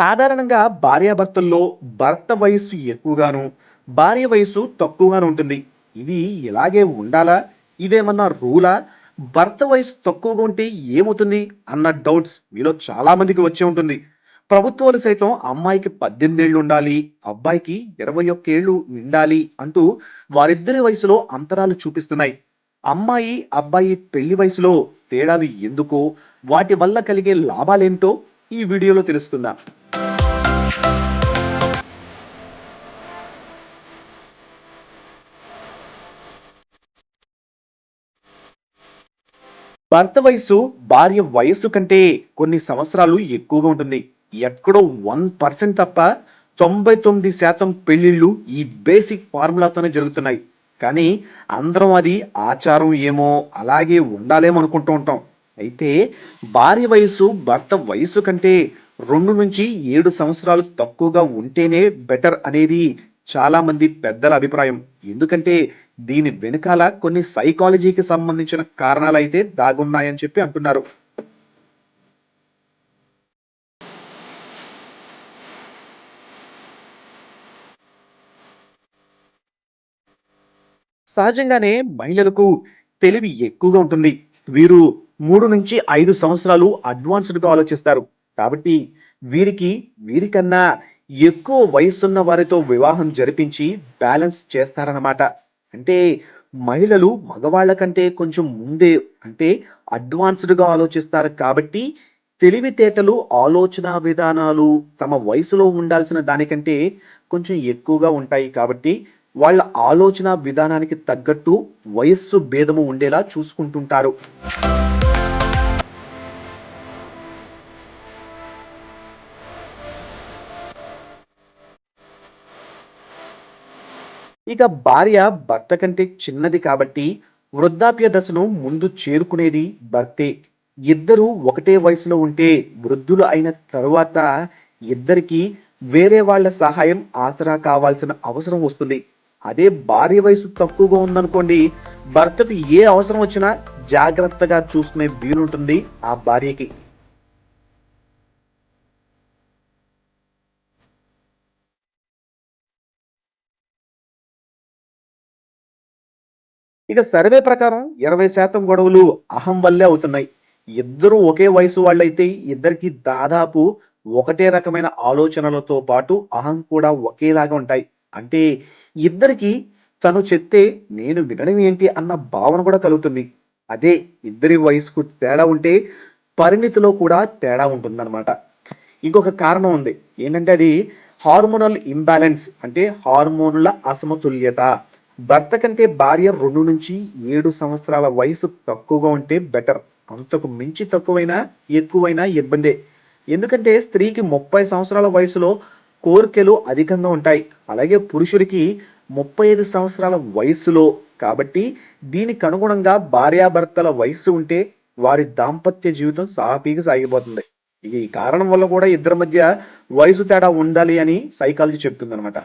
సాధారణంగా భార్యాభర్తల్లో భర్త వయస్సు ఎక్కువగాను, భార్య వయస్సు తక్కువగాను ఉంటుంది. ఇది ఇలాగే ఉండాలా? ఇదేమన్నా రూలా? భర్త వయసు తక్కువగా ఉంటే ఏమవుతుంది? అన్న డౌట్స్ మీలో చాలా మందికి వచ్చే ఉంటుంది. ప్రభుత్వాలు సైతం అమ్మాయికి పద్దెనిమిది ఏళ్ళు ఉండాలి, అబ్బాయికి ఇరవై ఒక్క ఏళ్ళు నిండాలి అంటూ వారిద్దరి వయసులో అంతరాలు చూపిస్తున్నాయి. అమ్మాయి, అబ్బాయి పెళ్ళి వయసులో తేడాలు ఎందుకో, వాటి వల్ల కలిగే లాభాలేంటో ఈ వీడియోలో తెలుసుకుందాం. భర్త వయస్సు భార్య వయస్సు కంటే కొన్ని సంవత్సరాలు ఎక్కువగా ఉంటుంది. ఎక్కడో వన్ పర్సెంట్ తప్ప 99% పెళ్ళిళ్ళు ఈ బేసిక్ ఫార్ములాతోనే జరుగుతున్నాయి. కానీ అందరం అది ఆచారం ఏమో అలాగే ఉండాలేమో అనుకుంటూ ఉంటాం. అయితే భార్య వయస్సు భర్త వయసు కంటే 2-7 సంవత్సరాలు తక్కువగా ఉంటేనే బెటర్ అనేది చాలా మంది పెద్దల అభిప్రాయం. ఎందుకంటే దీని వెనకాల కొన్ని సైకాలజీకి సంబంధించిన కారణాలైతే దాగున్నాయని చెప్పి అంటున్నారు. సహజంగానే మహిళలకు తెలివి ఎక్కువగా ఉంటుంది. వీరు 3-5 సంవత్సరాలు అడ్వాన్స్డ్‌గా ఆలోచిస్తారు. కాబట్టి వీరికి వీరికన్నా ఎక్కువ వయసున్న వారితో వివాహం జరిపించి బ్యాలెన్స్ చేస్తారన్నమాట. అంటే మహిళలు మగవాళ్ళ కంటే కొంచెం ముందే అంటే అడ్వాన్స్డ్‌గా ఆలోచిస్తారు కాబట్టి తెలివితేటలు, ఆలోచనా విధానాలు తమ వయసులో ఉండాల్సిన దానికంటే కొంచెం ఎక్కువగా ఉంటాయి కాబట్టి వాళ్ళ ఆలోచనా విధానానికి తగ్గట్టు వయస్సు భేదము ఉండేలా చూసుకుంటుంటారు. ఇక భార్య భర్త కంటే చిన్నది కాబట్టి వృద్ధాప్య దశను ముందు చేరుకునేది భర్తే. ఇద్దరూ ఒకటే వయసులో ఉంటే వృద్ధులు అయిన తరువాత ఇద్దరికీ వేరే వాళ్ళ సహాయం ఆసరా కావాల్సిన అవసరం వస్తుంది. అదే భార్య వయసు తక్కువగా ఉందనుకోండి భర్తకు ఏ అవసరం వచ్చినా జాగ్రత్తగా చూసుకునే వీలుంటుంది ఆ భార్యకి. ఇక సర్వే ప్రకారం 20% గొడవలు అహం వల్లే అవుతున్నాయి. ఇద్దరు ఒకే వయసు వాళ్ళైతే ఇద్దరికీ దాదాపు ఒకటే రకమైన ఆలోచనలతో పాటు అహం కూడా ఒకేలాగా ఉంటాయి. అంటే ఇద్దరికీ తను చెప్తే నేను వినడం ఏంటి అన్న భావన కూడా కలుగుతుంది. అదే ఇద్దరి వయసుకు తేడా ఉంటే పరిణితిలో కూడా తేడా ఉంటుందన్నమాట. ఇంకొక కారణం ఉంది. ఏంటంటే అది హార్మోనల్ ఇంబ్యాలెన్స్ అంటే హార్మోనుల అసమతుల్యత. భర్త కంటే భార్య 2-7 సంవత్సరాల వయసు తక్కువగా ఉంటే బెటర్. అంతకు మించి తక్కువైనా, ఎక్కువైనా ఇబ్బందే. ఎందుకంటే స్త్రీకి 30 సంవత్సరాల వయసులో కోరికలు అధికంగా ఉంటాయి. అలాగే పురుషుడికి 35 సంవత్సరాల వయస్సులో. కాబట్టి దీనికి అనుగుణంగా భార్యాభర్తల వయస్సు ఉంటే వారి దాంపత్య జీవితం సాఫీగా సాగిపోతుంది. ఈ కారణం వల్ల కూడా ఇద్దరి మధ్య వయసు తేడా ఉండాలి అని సైకాలజీ చెప్తుందన్నమాట.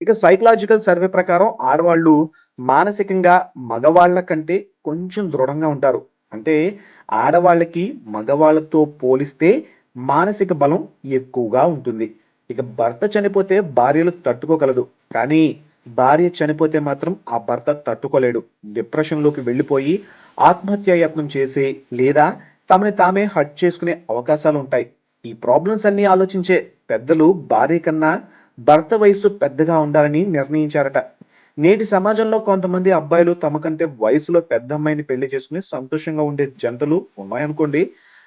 ఇక సైకలాజికల్ సర్వే ప్రకారం ఆడవాళ్ళు మానసికంగా మగవాళ్ళ కంటే కొంచెం దృఢంగా ఉంటారు. అంటే ఆడవాళ్ళకి మగవాళ్ళతో పోలిస్తే మానసిక బలం ఎక్కువగా ఉంటుంది. ఇక భర్త చనిపోతే భార్యలు తట్టుకోగలదు. కానీ భార్య చనిపోతే మాత్రం ఆ భర్త తట్టుకోలేడు. డిప్రెషన్‌లోకి వెళ్ళిపోయి ఆత్మహత్య యత్నం చేసి లేదా తమని తామే హట్ చేసుకునే అవకాశాలు ఉంటాయి ఈ ప్రాబ్లమ్స్ అన్నీ ఆలోచించే పెద్దలు భార్య కన్నా భర్త వయస్సు పెద్దగా ఉండాలని నిర్ణయించారట. నేటి సమాజంలో కొంతమంది అబ్బాయిలు తమ కంటే వయసులో పెద్ద అమ్మాయిని పెళ్ళి చేసుకుని సంతోషంగా ఉండే జంటలు ఉన్నాయనుకోండి.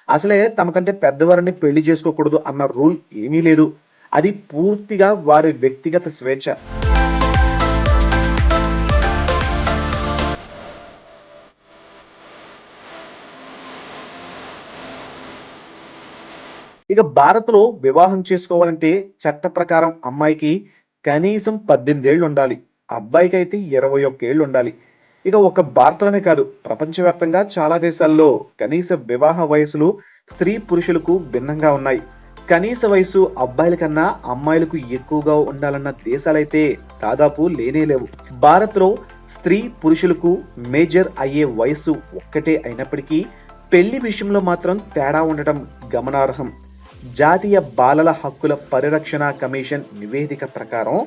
అసలే తమ కంటే పెద్దవారిని పెళ్ళి చేసుకోకూడదు అన్న రూల్ ఏమీ లేదు. అది పూర్తిగా వారి వ్యక్తిగత స్వేచ్ఛ. ఇక భారత్‌లో వివాహం చేసుకోవాలంటే చట్ట ప్రకారం అమ్మాయికి కనీసం పద్దెనిమిది ఏళ్ళు ఉండాలి. అబ్బాయికి అయితే ఇరవై ఒక్క ఏళ్ళు ఉండాలి. ఇక ఒక్క భారత్‌లోనే కాదు ప్రపంచవ్యాప్తంగా చాలా దేశాల్లో కనీస వివాహ వయసులు స్త్రీ, పురుషులకు భిన్నంగా ఉన్నాయి. కనీస వయసు అబ్బాయిల కన్నా అమ్మాయిలకు ఎక్కువగా ఉండాలన్న దేశాలైతే దాదాపు లేనే లేవు భారత్లో స్త్రీ పురుషులకు మేజర్ అయ్యే వయస్సు ఒక్కటే అయినప్పటికీ పెళ్ళి విషయంలో మాత్రం తేడా ఉండటం గమనార్హం జాతీయ బాలల హక్కుల పరిరక్షణ కమిషన్ నివేదిక ప్రకారం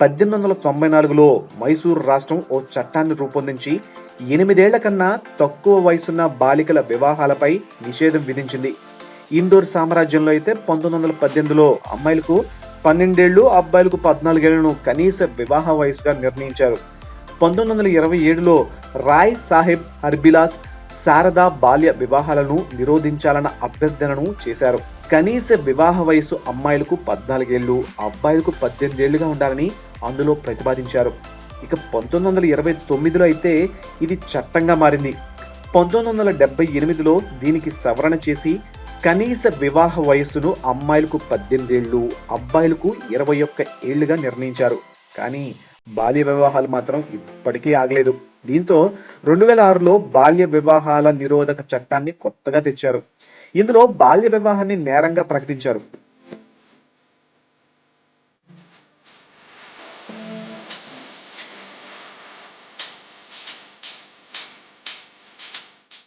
పద్దెనిమిది వందల తొంభై నాలుగులో మైసూరు రాష్ట్రం ఓ చట్టాన్ని రూపొందించి ఎనిమిదేళ్ళ కన్నా తక్కువ వయసున్న బాలికల వివాహాలపై నిషేధం విధించింది. ఇండోర్ సామ్రాజ్యంలో అయితే పంతొమ్మిది వందల పద్దెనిమిదిలో అమ్మాయిలకు పన్నెండేళ్ళు అబ్బాయిలకు పద్నాలుగేళ్ళను కనీస వివాహ వయసుగా నిర్ణయించారు. పంతొమ్మిది వందల ఇరవై ఏడులో రాయ్ సాహెబ్ హర్బిలాస్ శారదా బాల్య వివాహాలను నిరోధించాలన్న అభ్యర్థనను చేశారు. కనీస వివాహ వయస్సు అమ్మాయిలకు పద్నాలుగేళ్ళు అబ్బాయిలకు పద్దెనిమిదేళ్ళుగా ఉండాలని అందులో ప్రతిపాదించారు. ఇక పంతొమ్మిది వందల ఇరవై తొమ్మిదిలో అయితే ఇది చట్టంగా మారింది. పంతొమ్మిది వందల డెబ్బై ఎనిమిదిలో దీనికి సవరణ చేసి కనీస వివాహ వయస్సును అమ్మాయిలకు పద్దెనిమిదేళ్ళు అబ్బాయిలకు ఇరవై ఒక్క ఏళ్ళుగా నిర్ణయించారు. కానీ బాల్య వివాహాలు మాత్రం ఇప్పటికీ ఆగలేదు. దీంతో రెండు వేల ఆరులో బాల్య వివాహాల నిరోధక చట్టాన్ని కొత్తగా తెచ్చారు. ఇందులో బాల్య వివాహాన్ని నేరంగా ప్రకటించారు.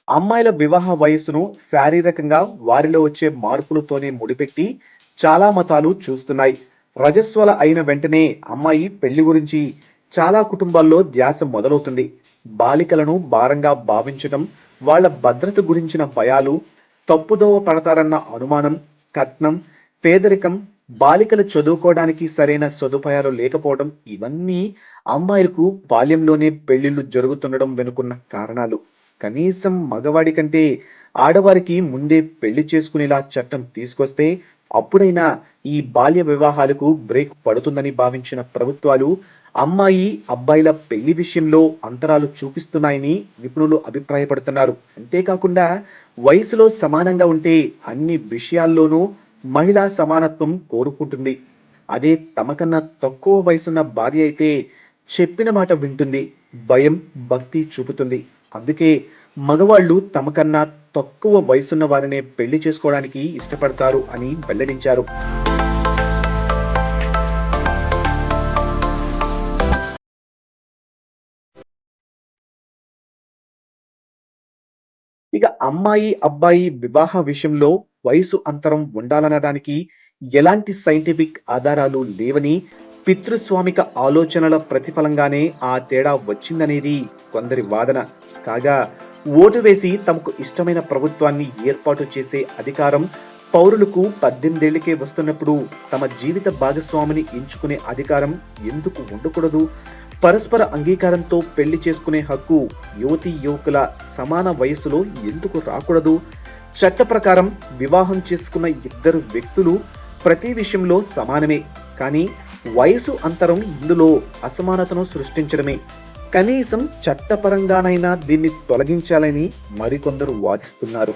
అమ్మాయిల వివాహ వయస్సును శారీరకంగా వారిలో వచ్చే మార్పులతోనే ముడిపెట్టి చాలా మతాలు చూస్తున్నాయి. రజస్వల అయిన వెంటనే అమ్మాయి పెళ్ళి గురించి చాలా కుటుంబాల్లో ధ్యాస మొదలవుతుంది. బాలికలను భారంగా భావించడం వాళ్ళ భద్రత గురించిన భయాలు తప్పుదోవ పడతారన్న అనుమానం కట్నం పేదరికం బాలికలు చదువుకోవడానికి సరైన సదుపాయాలు లేకపోవడం ఇవన్నీ అమ్మాయిలకు బాల్యంలోనే పెళ్ళిళ్ళు జరుగుతుండడం వెనుకున్న కారణాలు. కనీసం మగవాడి కంటే ఆడవారికి ముందే పెళ్ళి చేసుకునేలా చట్టం తీసుకొస్తే అప్పుడైనా ఈ బాల్య వివాహాలకు బ్రేక్ పడుతుందని భావించిన ప్రభుత్వాలు అమ్మాయి అబ్బాయిల పెళ్ళి విషయంలో అంతరాలు చూపిస్తున్నాయని నిపుణులు అభిప్రాయపడుతున్నారు. అంతేకాకుండా వయసులో సమానంగా ఉంటే అన్ని విషయాల్లోనూ మహిళా సమానత్వం కోరుకుంటుంది. అదే తమకన్నా తక్కువ వయసున్న భార్య అయితే చెప్పిన మాట వింటుంది భయం భక్తి చూపుతుంది. అందుకే మగవాళ్ళు తమకన్నా తక్కువ వయసున్న వారినే పెళ్ళి చేసుకోవడానికి ఇష్టపడతారు అని వెల్లడించారు. ఇక అమ్మాయి అబ్బాయి వివాహ విషయంలో వయసు అంతరం ఉండాలనడానికి ఎలాంటి సైంటిఫిక్ ఆధారాలు లేవని పితృస్వామిక ఆలోచనల ప్రతిఫలంగానే ఆ తేడా వచ్చిందనేది కొందరి వాదన. కాగా ఓటు వేసి తమకు ఇష్టమైన ప్రభుత్వాన్ని ఏర్పాటు చేసే అధికారం పౌరులకు పద్దెనిమిదేళ్ళకే వస్తున్నప్పుడు తమ జీవిత భాగస్వామిని ఎంచుకునే అధికారం ఎందుకు ఉండకూడదు? పరస్పర అంగీకారంతో పెళ్ళి చేసుకునే హక్కు యువతి యువకుల సమాన వయస్సులో ఎందుకు రాకూడదు? చట్ట ప్రకారం వివాహం చేసుకున్న ఇద్దరు వ్యక్తులు ప్రతి విషయంలో సమానమే. కానీ వయసు అంతరం ఇందులో అసమానతను సృష్టించడమే. కనీసం చట్టపరంగానైనా దీన్ని తొలగించాలని మరికొందరు వాదిస్తున్నారు.